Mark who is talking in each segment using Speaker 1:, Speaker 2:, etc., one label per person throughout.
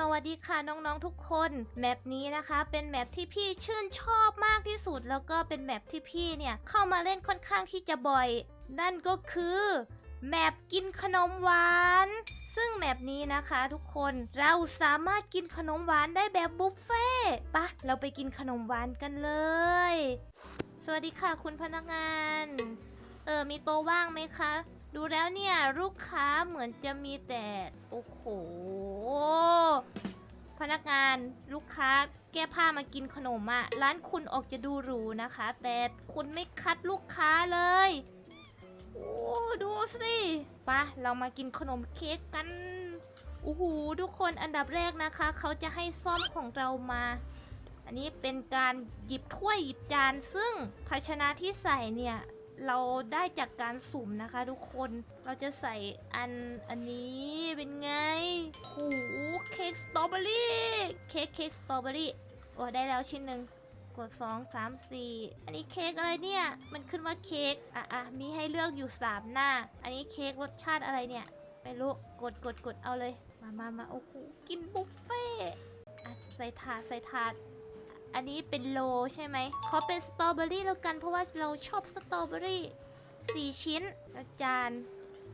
Speaker 1: สวัสดีค่ะน้องๆทุกคน แมปนี้นะคะเป็นแมปที่พี่ชื่นชอบมากที่สุด แล้วก็เป็นแมปที่พี่เนี่ยเข้ามาเล่นค่อนข้างที่จะบ่อย นั่นก็คือแมปกินขนมหวาน ซึ่งแมปนี้นะคะทุกคนเราสามารถกินขนมหวานได้แบบบุฟเฟ่ต์ปะเราไปกินขนมหวานกันเลย สวัสดีค่ะคุณพนักงาน เออมีโต๊ะว่างไหมคะ ดูแล้วเนี่ยลูกค้าเหมือนจะมีแต่ โอ้โห พนักงานลูกค้าแก้ผ้ามากินขนมอะร้านคุณออกจะดูหรูนะคะ แต่คุณไม่คัดลูกค้าเลย โอ้ดูสิปะเรามากินขนมเค้กกันโอ้โหทุกคนอันดับแรกนะคะ เขาจะให้ซ่อมของเรามา อันนี้เป็นการหยิบถ้วยหยิบจานซึ่งภาชนะที่ใส่เนี่ย เราได้จากการสุ่มนะคะทุกคนเราจะใส่อันอันนี้เป็นไงโอ้โหเค้กสตรอเบอรี่เค้กเค้กสตรอเบอรี่โอ้ได้แล้วชิ้นหนึ่งกด 2 3 4 อันนี้เค้กอะไรเนี่ย มันขึ้นว่าเค้กอะอะมีให้เลือกอยู่ 3 หน้า อันนี้เค้กรสชาติอะไรเนี่ย ไม่รู้ กดกดกดเอาเลย มามามาโอ้โห กินบุฟเฟ่ต์อะใส่ถาดใส่ถาด อันนี้เป็นโลใช่ไหมขอเป็นสตรอเบอรี่แล้วกันเพราะว่าเราชอบสตรอเบอรี่สี่ชิ้นแล้วจาน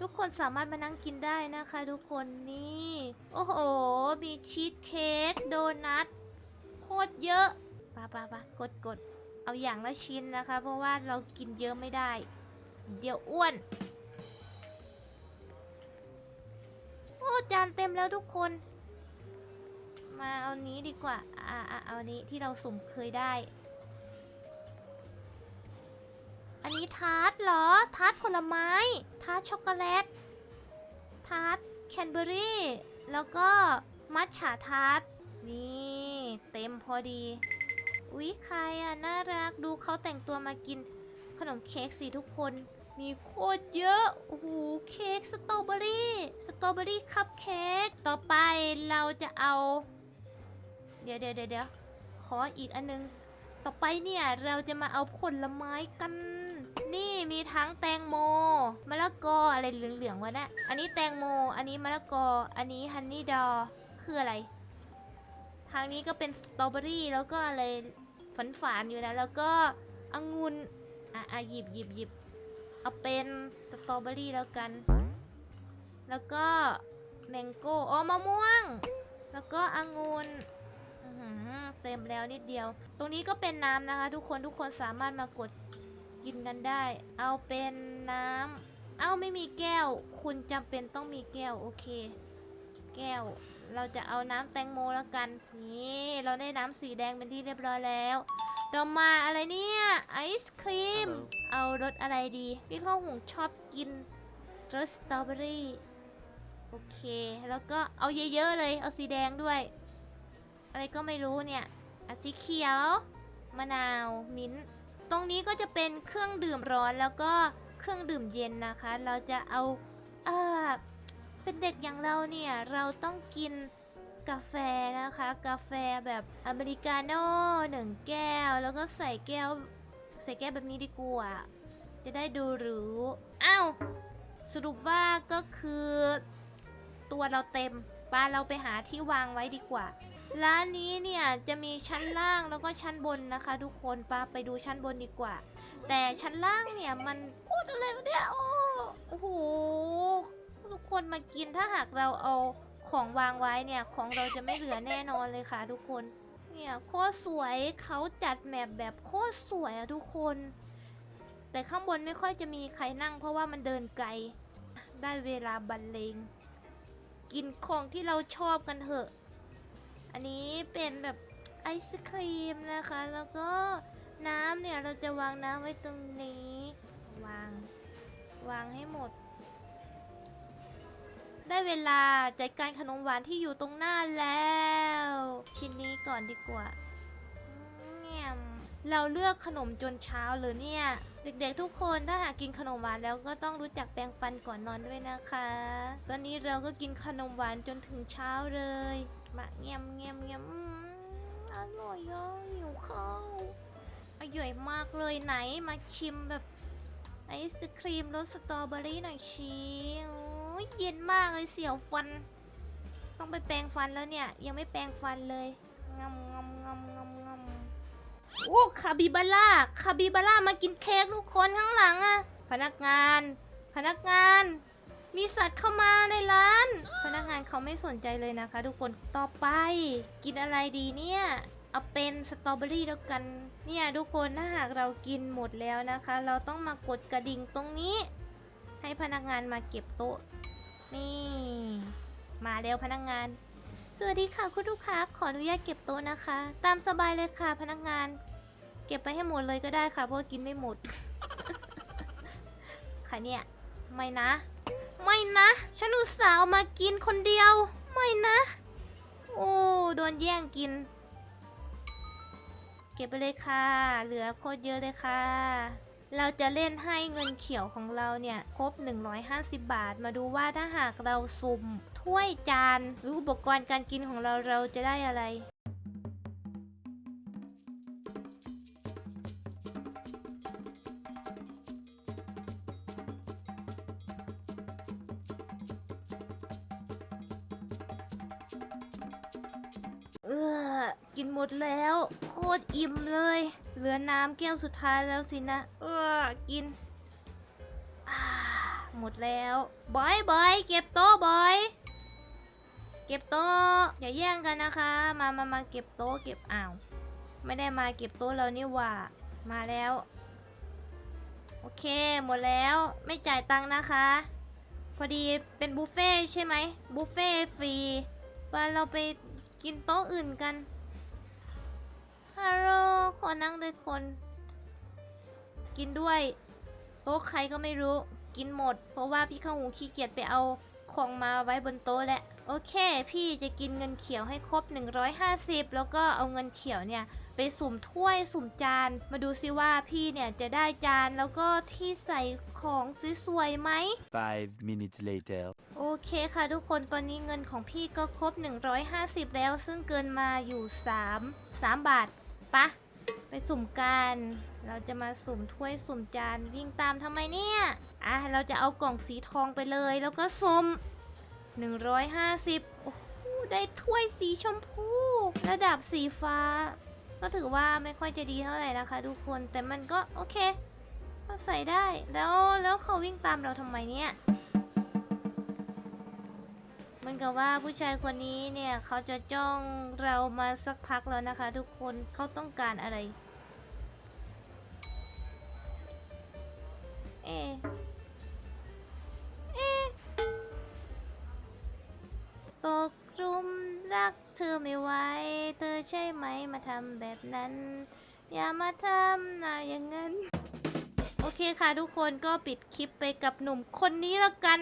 Speaker 1: ทุกคนสามารถมานั่งกินได้นะคะ ทุกคนนี่ โอ้โห มีชีสเค้กโดนัทโคตรเยอะปะปะปะกดกดเอาอย่างละชิ้นนะคะ เพราะว่าเรากินเยอะไม่ได้ เดี๋ยวอ้วน โอ้จานเต็มแล้วทุกคน มาเอานี้ดีกว่าอ่า อ่าเอานี้ที่เราสุ่มเคยได้ อันนี้ทาร์ตเหรอ ทาร์ตผลไม้ ทาร์ตช็อกโกแลต ทาร์ตแคนเบอรี่ แล้วก็มัทฉะทาร์ตนี่เต็มพอดี อุ๊ยใครอะ น่ารัก ดูเขาแต่งตัวมากินขนมเค้กสิทุกคน มีโคตรเยอะ โอ้โห เค้กสตรอเบอรี่ สตรอเบอรี่คัพเค้ก ต่อไปเราจะเอา เดี๋ยวเดี๋ยวเดี๋ยวขออีกอันนึง ต่อไปเนี่ยเราจะมาเอาผลไม้กัน นี่มีทั้งแตงโมมะละกออะไรเหลืองๆวะเนะี่ยอันนี้แตงโม อันนี้มะละกอ อันนี้ฮันนี่ดอคืออะไร ทางนี้ก็เป็นสตรอเบอรี่แล้วก็อะไรฝันฝานๆอยู่นะ แล้วก็องุ่นอะอะหยิบหยิบหยิบเอาเป็นสตรอเบอรี่แล้วกัน แล้วก็แมงโก้อ๋อมะม่วง แล้วก็องุ่น เต็มแล้วนิดเดียว ตรงนี้ก็เป็นน้ำนะคะ ทุกคนทุกคนสามารถมากดกินกันได้ เอาเป็นน้ำเอาไม่มีแก้ว คุณจำเป็นต้องมีแก้วโอเค แก้ว เราจะเอาน้ำแตงโมแล้วกันนี่เราได้น้ำสีแดงเป็นที่เรียบร้อยแล้วเรามาอะไรเนี่ยไอศครีม เอารสอะไรดี พี่ข้าวหงชอบกินรสสตรอเบอรี่โอเค แล้วก็เอาเยอะๆเลย เอาสีแดงด้วย อะไรก็ไม่รู้เนี่ยอะสีเขียว มะนาว มิ้นท์ตรงนี้ก็จะเป็นเครื่องดื่มร้อนแล้วก็เครื่องดื่มเย็นนะคะ เราจะเอาเออเป็นเด็กอย่างเราเนี่ย เราต้องกินกาแฟนะคะ กาแฟแบบอเมริกาโน่หนึ่งแก้ว แล้วก็ใส่แก้ว ใส่แก้วแบบนี้ดีกว่า จะได้ดูหรูอ้าวสรุปว่าก็คือ ตัวเราเต็มป้าเราไปหาที่วางไว้ดีกว่า ร้านนี้เนี่ยจะมีชั้นล่างแล้วก็ชั้นบนนะคะ ทุกคนปาไปดูชั้นบนดีกว่า แต่ชั้นล่างเนี่ยมันพูดอะไรเนี่ยโอ้โอ้โหทุกคนมากินถ้าหากเราเอาของวางไว้เนี่ยของเราจะไม่เหลือแน่นอนเลยค่ะ ทุกคนเนี่ยโคตรสวยเขาจัดแมปแบบโคตรสวยอะทุกคน แต่ข้างบนไม่ค่อยจะมีใครนั่ง เพราะว่ามันเดินไกล ได้เวลาบรรเลง กินของที่เราชอบกันเถอะ อันนี้เป็นแบบไอศครีมนะคะ แล้วก็น้ำเนี่ยเราจะวางน้ำไว้ตรงนี้ วาง วางให้หมด ได้เวลาจัดการขนมหวานที่อยู่ตรงหน้าแล้ว ชิ้นนี้ก่อนดีกว่าแง่มเราเลือกขนมจนเช้าเลยเนี่ย เด็กๆทุกคนถ้าหากกินขนมหวานแล้วก็ต้องรู้จักแปรงฟันก่อนนอนด้วยนะคะ ตอนนี้เราก็กินขนมหวานจนถึงเช้าเลย มาเงียมเงียมเงียมอืมอร่อยอะหิวข้าวอร่อยมากเลยไหนมาชิมแบบไอศครีมรสสตรอเบอรี่หน่อยชีโอ้ยเย็นมากเลยเสียวฟัน ต้องไปแปรงฟันแล้วเนี่ย ยังไม่แปรงฟันเลยงำงำงำงำงำโอ้คาบิบาร่าคาบิบาร่ามากินเค้กทุกคนข้างหลังอะพนักงาน พนักงาน มีสัตว์เข้ามาในร้าน พนักงานเขาไม่สนใจเลยนะคะ ทุกคนต่อไป กินอะไรดีเนี่ย เอาเป็นสตรอเบอรี่แล้วกัน เนี่ยทุกคนถ้าหากเรากินหมดแล้วนะคะ เราต้องมากดกระดิ่งตรงนี้ ให้พนักงานมาเก็บโต๊ะ นี่ มาแล้วพนักงานสวัสดีค่ะคุณลูกค้าขออนุญาตเก็บโต๊ะนะคะ ตามสบายเลยค่ะพนักงาน เก็บไปให้หมดเลยก็ได้ค่ะเพราะกินไม่หมดค่ะเนี่ย ไม่นะ ไม่นะ ฉันอุตส่าห์เอามากินคนเดียว ไม่นะ โอ้โดนแย่งกิน เก็บไปเลยค่ะ เหลือโคตรเยอะเลยค่ะ เราจะเล่นให้เงินเขียวของเราเนี่ย ครบ 150 บาท มาดูว่าถ้าหากเราสุ่มถ้วยจานหรืออุปกรณ์การกินของเราเราจะได้อะไร กินหมดแล้ว โคตรอิ่มเลย เหลือน้ำแก้วสุดท้ายแล้วสินะ เออกินหมดแล้วบอยบอยเก็บโต๊ะบอย เก็บโต๊ะอย่าแย่งกันนะคะ มามามาเก็บโต๊ะเก็บอ้าวไม่ได้มาเก็บโต๊ะเรานี่หว่ามาแล้ว โอเคหมดแล้วไม่จ่ายตังค์นะคะ พอดีเป็นบุฟเฟ่ต์ใช่ไหมบุฟเฟ่ต์ฟรีว่าเราไปกินโต๊ะอื่นกัน ฮัลโหลขอนั่งด้วยคน กินด้วยโต๊ะใครก็ไม่รู้ กินหมด เพราะว่าพี่ข้าวหูขี้เกียจไปเอาของมาไว้บนโต๊ะแหละ โอเค พี่จะกินเงินเขียวให้ครบ 150 แล้วก็เอาเงินเขียวเนี่ยไปสุ่มถ้วยสุ่มจาน มาดูซิว่าพี่เนี่ยจะได้จานแล้วก็ที่ใส่ของสวยๆไหม
Speaker 2: Five minutes later.
Speaker 1: โอเคค่ะทุกคนตอนนี้เงินของพี่ก็ครบ 150 แล้วซึ่งเกินมาอยู่ 3 3 บาท ปะไปสุ่มกัน เราจะมาสุ่มถ้วยสุ่มจานวิ่งตามทำไมเนี่ย อะ เราจะเอากล่องสีทองไปเลย แล้วก็สุ่ม150 โอ้โห ได้ถ้วยสีชมพู ระดับสีฟ้า ก็ถือว่าไม่ค่อยจะดีเท่าไหร่นะคะทุกคน แต่มันก็โอเค ก็ใส่ได้ แล้วแล้วเขาวิ่งตามเราทำไมเนี่ย มือนกับว่าผู้ชายคนนี้เนี่ยเขาจะจ้องเรามาสักพักแล้วนะคะ ทุกคนเขาต้องการอะไร เอเอตกหลุมรักเธอไม่ไหวเธอใช่ไหมมาทำแบบนั้น อย่ามาทำนะอย่างนั้น โอเคค่ะทุกคนก็ปิดคลิปไปกับหนุ่มคนนี้แล้วกัน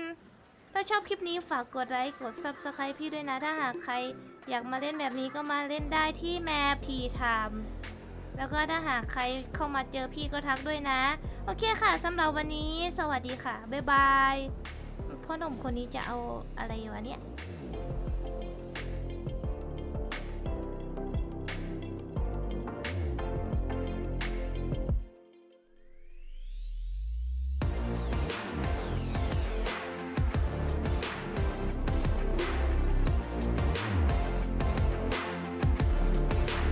Speaker 1: ถ้าชอบคลิปนี้ฝากกดไลค์กด Subscribe พี่ด้วยนะ ถ้าหากใคร อยากมาเล่นแบบนี้ก็มาเล่นได้ที่แมพทีไทม์แล้วก็ถ้าหากใครเข้ามาเจอพี่ก็ทักด้วยนะ โอเคค่ะสำหรับวันนี้ สวัสดีค่ะ บ๊ายบายพ่อหนุ่มคนนี้จะเอาอะไรวะเนี่ย